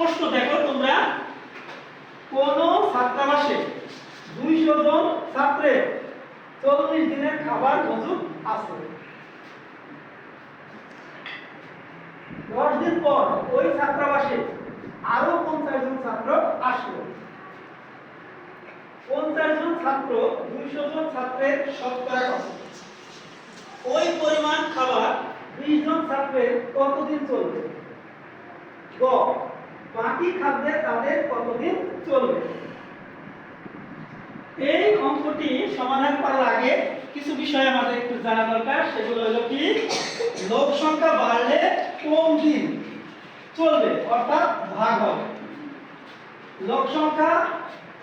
প্রশ্ন দেখো তোমরা। কোন ছাত্রাবাসে দুইশো জন ছাত্রের চল্লিশ দিনের খাবার মজুদ আছে। দশ দিন পর ওই ছাত্রাবাসে আরও পঞ্চাশ জন ছাত্র আসলো। পঞ্চাশ জন ছাত্র দুইশো জন ছাত্রের শতকরা ওই পরিমাণ খাবার বিশ জন ছাত্রের কতদিন চলবে? গ। বাকি খাদ্যে তাদের কতদিন চলবে? এই অঙ্কটি সমাধান করার আগে কিছু বিষয় আমাদের একটু জানা দরকার, সেগুলো হলো কি? লোক সংখ্যা বাড়লে কম দিন চলবে? অর্থাৎ ভাগ হবে। লোক সংখ্যা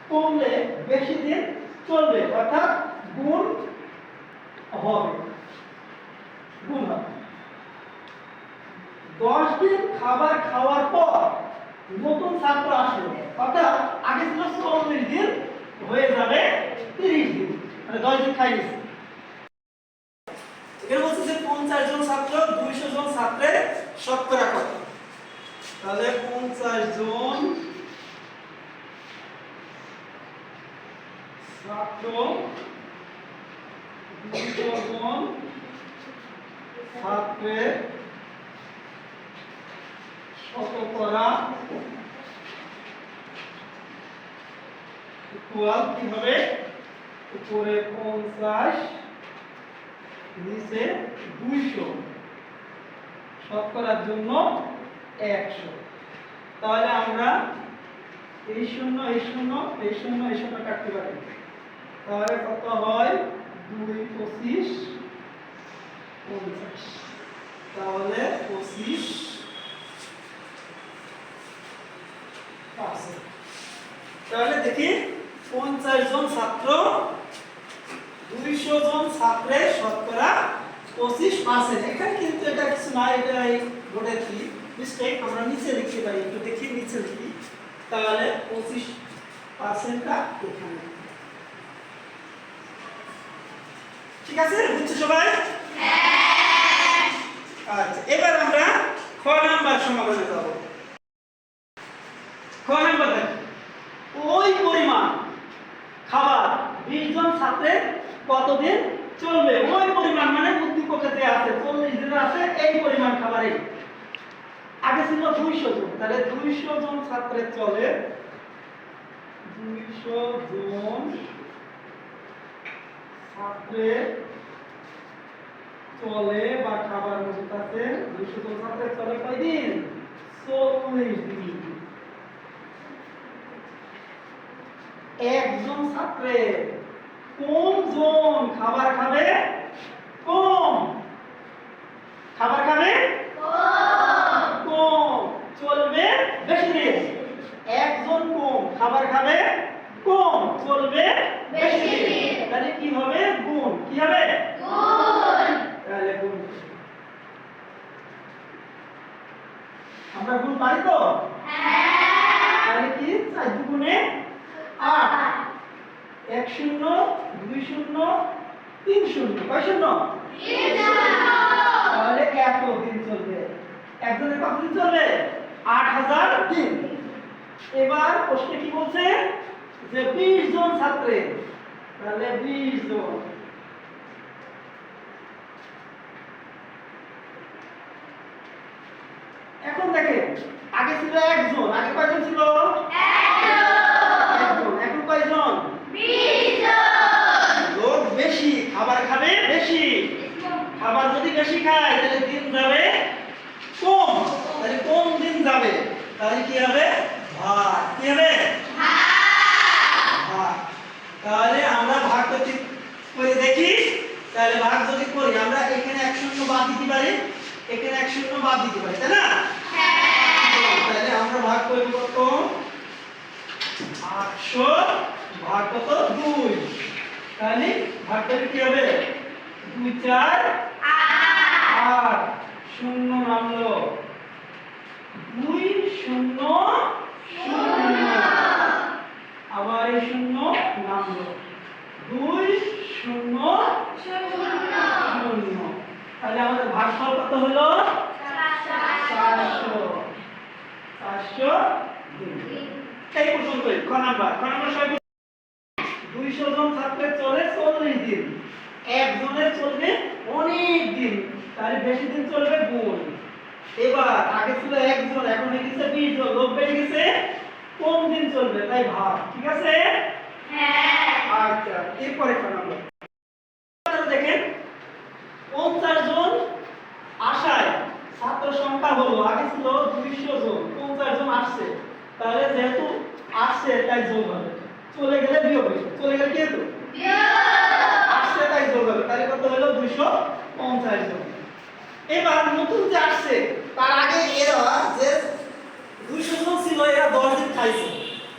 কমলে বেশি দিন চলবে, অর্থাৎ গুণ হবে। গুণ হবে। দশ দিন খাবার খাওয়ার পর নতুন ছাত্র আসলো অর্থাৎ আগে ছিল চল্লিশ দিন, হয়ে যাবে তিরিশ দিন। মানে দশ দিন খাই বলছে যে পঞ্চাশ জন ছাত্র জন ছাত্রের শতকরা কত? তাহলে পঞ্চাশ জন ছাত্র, দুইশো জন ছাত্রের উপরে পঞ্চাশ, নিচে দুইশো। শতকরার জন্য একশো। তাহলে আমরা এই শূন্য এই শূন্য এই শূন্য এই শূন্য কাটতে পারি। তাহলে কত হয়? দুই পঁচিশ, পঞ্চাশ। তাহলে পঁচিশ তাহলে দেখি পঞ্চাশ জন ছাত্র দুইশো জন ছাত্রের শতকরা পঁচিশ পার্সেন্ট এখানে কিন্তু এটা কিছু না এটা বোর্ডের কি? মিস্টেক আমরা নিচে লিখতে পারি একটু দেখি নিচে লিখি। তাহলে পঁচিশ পার্সেন্টটা এখানে। ঠিক আছে? বুঝছ সবাই? আচ্ছা এবার আমরা খ নাম্বার সমাধানে যাব খ নাম্বার দেখো ওই পরিমাণ খাবার বিশ জন ছাত্রের কতদিন চলবে ওই পরিমাণ মানে উদ্দীপকে যে আছে চল্লিশ দিন আছে এই পরিমাণ খাবারই আগে ছিল দুইশো জন তাহলে দুইশো জন চলে দুইশো জন ছাত্রের চলে বা খাবার মজুত আছে, দুইশো জন ছাত্রের চলে কয়দিন? চল্লিশ দিন। একজন ছাত্রের কোন জন খাবার খাবে কম। খাবার খাবে কম চলবে বেশি দিন একজন কম খাবার খাবে? কম চলবে? বেশি তাহলে কি হবে? গুণ। কি হবে? গুণ। তাহলে গুণ। আমরা গুণ পারি তো? তাহলে কি? চার দুগুণে আট। এক শূন্য দুই শূন্য তিন শূন্য। কয় শূন্য? তাহলে এত দিন চলবে। একজনের কত দিন চলবে? আট হাজার দিন। এবার প্রশ্নে কি বলছে? যে বিশ জন ছাত্রে তাহলে বিশ জন। এখন দেখেন আগে ছিল একজন আগে কয়জন ছিল? একজন। এখন কয়জন? লোক বেশি খাবার খাবে বেশি। খাবার যদি বেশি খায় তাহলে দিন যাবে কম। তাহলে কম দিন যাবে? তাহলে কি হবে ভাগ কি হবে ভাগ তাহলে আমরা ভাগ করতে করে দেখি তাহলে ভাগ যদি করি, আমরা এখানে এক শূন্য বাদ দিতে পারি? এখানে এক শূন্য বাদ দিতে পারি, তাই না? তাহলে আমরা ভাগ করব কত? আটশো ভাগ কত? দুই। তাহলে ভাগ করে কি হবে? দুই চার আট। শূন্য নামলো। দুই শূন্য শূন্য। আবার এই শূন্য নামলো। দুই শূন্য শূন্য। তাহলে আমাদের ভাগফল কত হলো? চারশো। চারশো দিন এই পর্যন্তই খ নাম্বার? খ নাম্বার সবাই দুইশো জন ছাত্রের চলে চল্লিশ দিন। একজনের চলবে অনেক দিন। তাহলে বেশি দিন চলবে গুণ। এবার আগে ছিল একজন এখন হয়ে গেছে বিশ জন লোক বেড়ে গেছে কম দিন চলবে তাই ভাব ঠিক আছে? আচ্ছা এরপরে খ নাম্বার আপনারা দেখেন পঞ্চাশ জন আসায় ছাত্র সংখ্যা হলো আগে ছিল দুইশো জন পঞ্চাশ জন আসছে তাহলে যেহেতু আসছে তাই যোগ হবে চলে গেলে বিয়োগ চলে গেলে কি হতো আসছে তাই যোগ হবে তাহলে কত হলো? দুইশো পঞ্চাশ জন এবার নতুন যে আসছে তার আগে এরা যে দুইশো জন ছিল এরা দশ দিন খাইছে।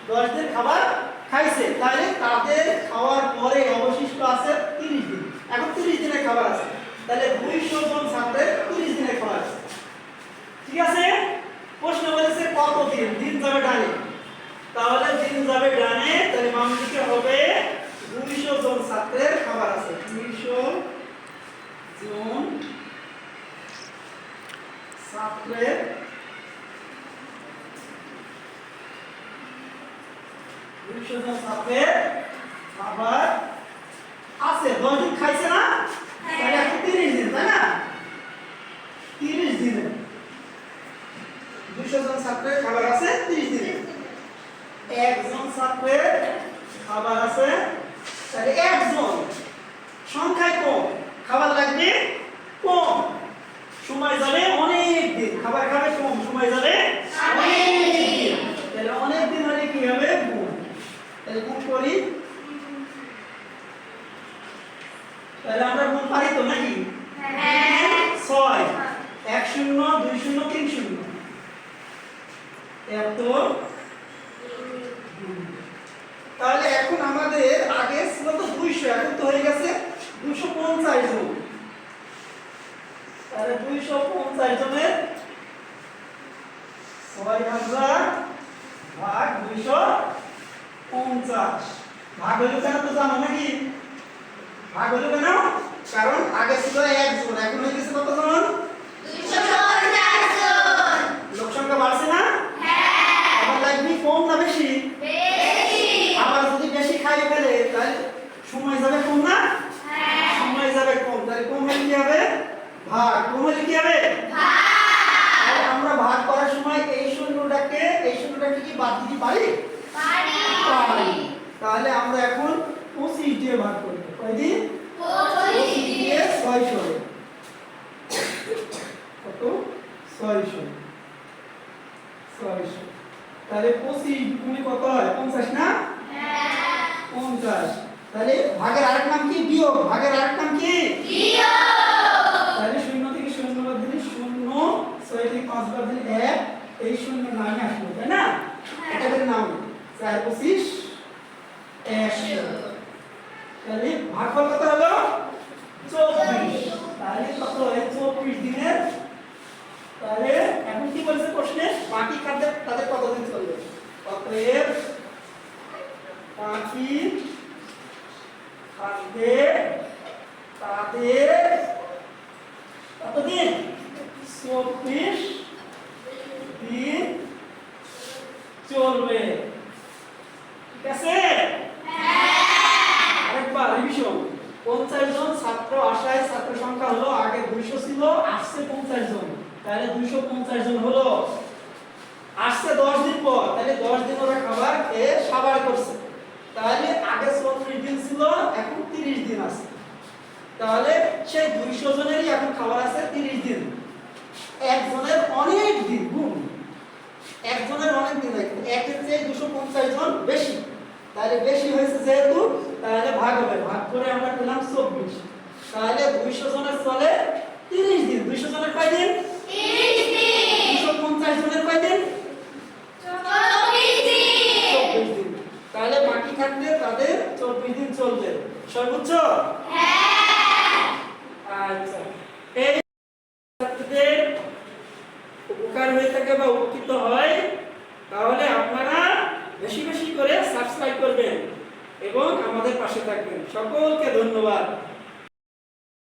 দশ দিন খাবার খাইছে। তাহলে তাদের খাওয়ার পরে অবশিষ্ট আছে তিরিশ দিন। এখন তিরিশ দিনের খাবার আছে। তাহলে দুইশো জন ছাত্রের তিরিশ দিনের খাবার আছে। ঠিক আছে? প্রশ্ন বলেছে কত দিন দিন যাবে ডানে। তাহলে দিন যাবে ডানে বাম দিকে হবে? দুইশো জন ছাত্রের খাবার আছে। দুইশো জন ছাত্রের দুইশো জন ছাত্রের খাবার আছে। দশ দিন খাইছে না? তাহলে এখন তিরিশ দিন তাই না? তিরিশ দিনে। দুইশো জন ছাত্রের খাবার আছে তিরিশ দিনে। একজন ছাত্রের খাবার আছে? তাহলে একজন। সংখ্যায় কম। খাবার লাগবে কম। সময় যাবে অনেক দিন। খাবার খাবে কম। সময় যাবে তাহলে অনেক দিন হলে কি হবে? গুণ। তাহলে গুণ করি। তাহলে আমরা গুণ পারি তো নাকি? ছয়। এক শূন্য, দুই শূন্য, তিন শূন্য। এত তাহলে এখন আমাদের আগে ছিল তো দুইশো, এখন তো হয়ে গেছে দুশো পঞ্চাশ জন। তাহলে দুইশো পঞ্চাশ জনের ছয় হাজার ভাগ দুইশো পঞ্চাশ। ভাগ হইল কেন তো জানো নাকি? ভাগ হইল কেন? কারণ আগে ছিল একজন এখন হয়ে গেছে কতজন লোক সংখ্যা বাড়ছে না আবার লাগবে কম না বেশি আবার যদি বেশি খাই ফেলে তাহলে সময় যাবে কম না সময় যাবে কম তাহলে কম হলে কি হবে ভাগ কম হলে কি হবে আর আমরা ভাগ করার সময় এই শূন্যটাকে এই শূন্যটাকে কি বাদ দিতে পারি পারি তাহলে আমরা এখন পঁচিশ দিয়ে ভাগ করব কয়দিন পঁচিশ দিয়ে ছয়শো কত? ছয়শো ছয়শো তাহলে পঁচিশ গুণে কত হয়? পঞ্চাশ না? পঞ্চাশ। তাহলে ভাগের আরেক নাম কি? বিয়োগ। ভাগের আরেক নাম কি তাহলে শূন্য থেকে শূন্য বাদ দিলে শূন্য ছয় থেকে পাঁচ বাদ দিলে এক এই শূন্য নামে আসলো তাই না এটাদের নাম চার পঁচিশ একশো তাহলে ভাগফল কত হলো? চব্বিশ। তাহলে কত হয়? চব্বিশ দিনের? তাহলে এখন কি বলছে প্রশ্নে? বাকি খাদ্যের তাদের কতদিন চলবে? অতএব বাকি খাদ্যে তাদের কতদিন চব্বিশ দিন চলবে ঠিক আছে আরেকবার রিভিশন পঞ্চাশ জন ছাত্র আসায় ছাত্র সংখ্যা হলো আগে দুইশো ছিল আসছে পঞ্চাশ জন তাহলে দুইশো পঞ্চাশ জন হলো আসছে দশ দিন পর তাহলে দশ দিন ওরা খাবার সাবার করছে। তাহলে আগে চল্লিশ দিন ছিল এখন তিরিশ দিন আছে। তাহলে সেই দুইশো জনেরই এখন খাবার আছে তিরিশ দিন। একজনের অনেক দিন গুণ একজনের অনেক দিন একের চেয়ে দুশো পঞ্চাশ জন বেশি। তাহলে বেশি হয়েছে যেহেতু তাহলে ভাগ হবে। ভাগ করে আমরা পেলাম চব্বিশ। তাহলে দুইশো জনের চলে তিরিশ দিন। দুইশো জনের কয় দিন। দুশো পঞ্চাশ জনের কয় দিন থাকতে তাদের চব্বিশ দিন চলবে। সর্বোচ্চ? আচ্ছা। এই ছাত্রদের উপকার হয়ে থাকে বা উপকৃত হয়, তাহলে আপনারা বেশি বেশি করে সাবস্ক্রাইব করবেন এবং আমাদের পাশে থাকবেন। সকলকে ধন্যবাদ।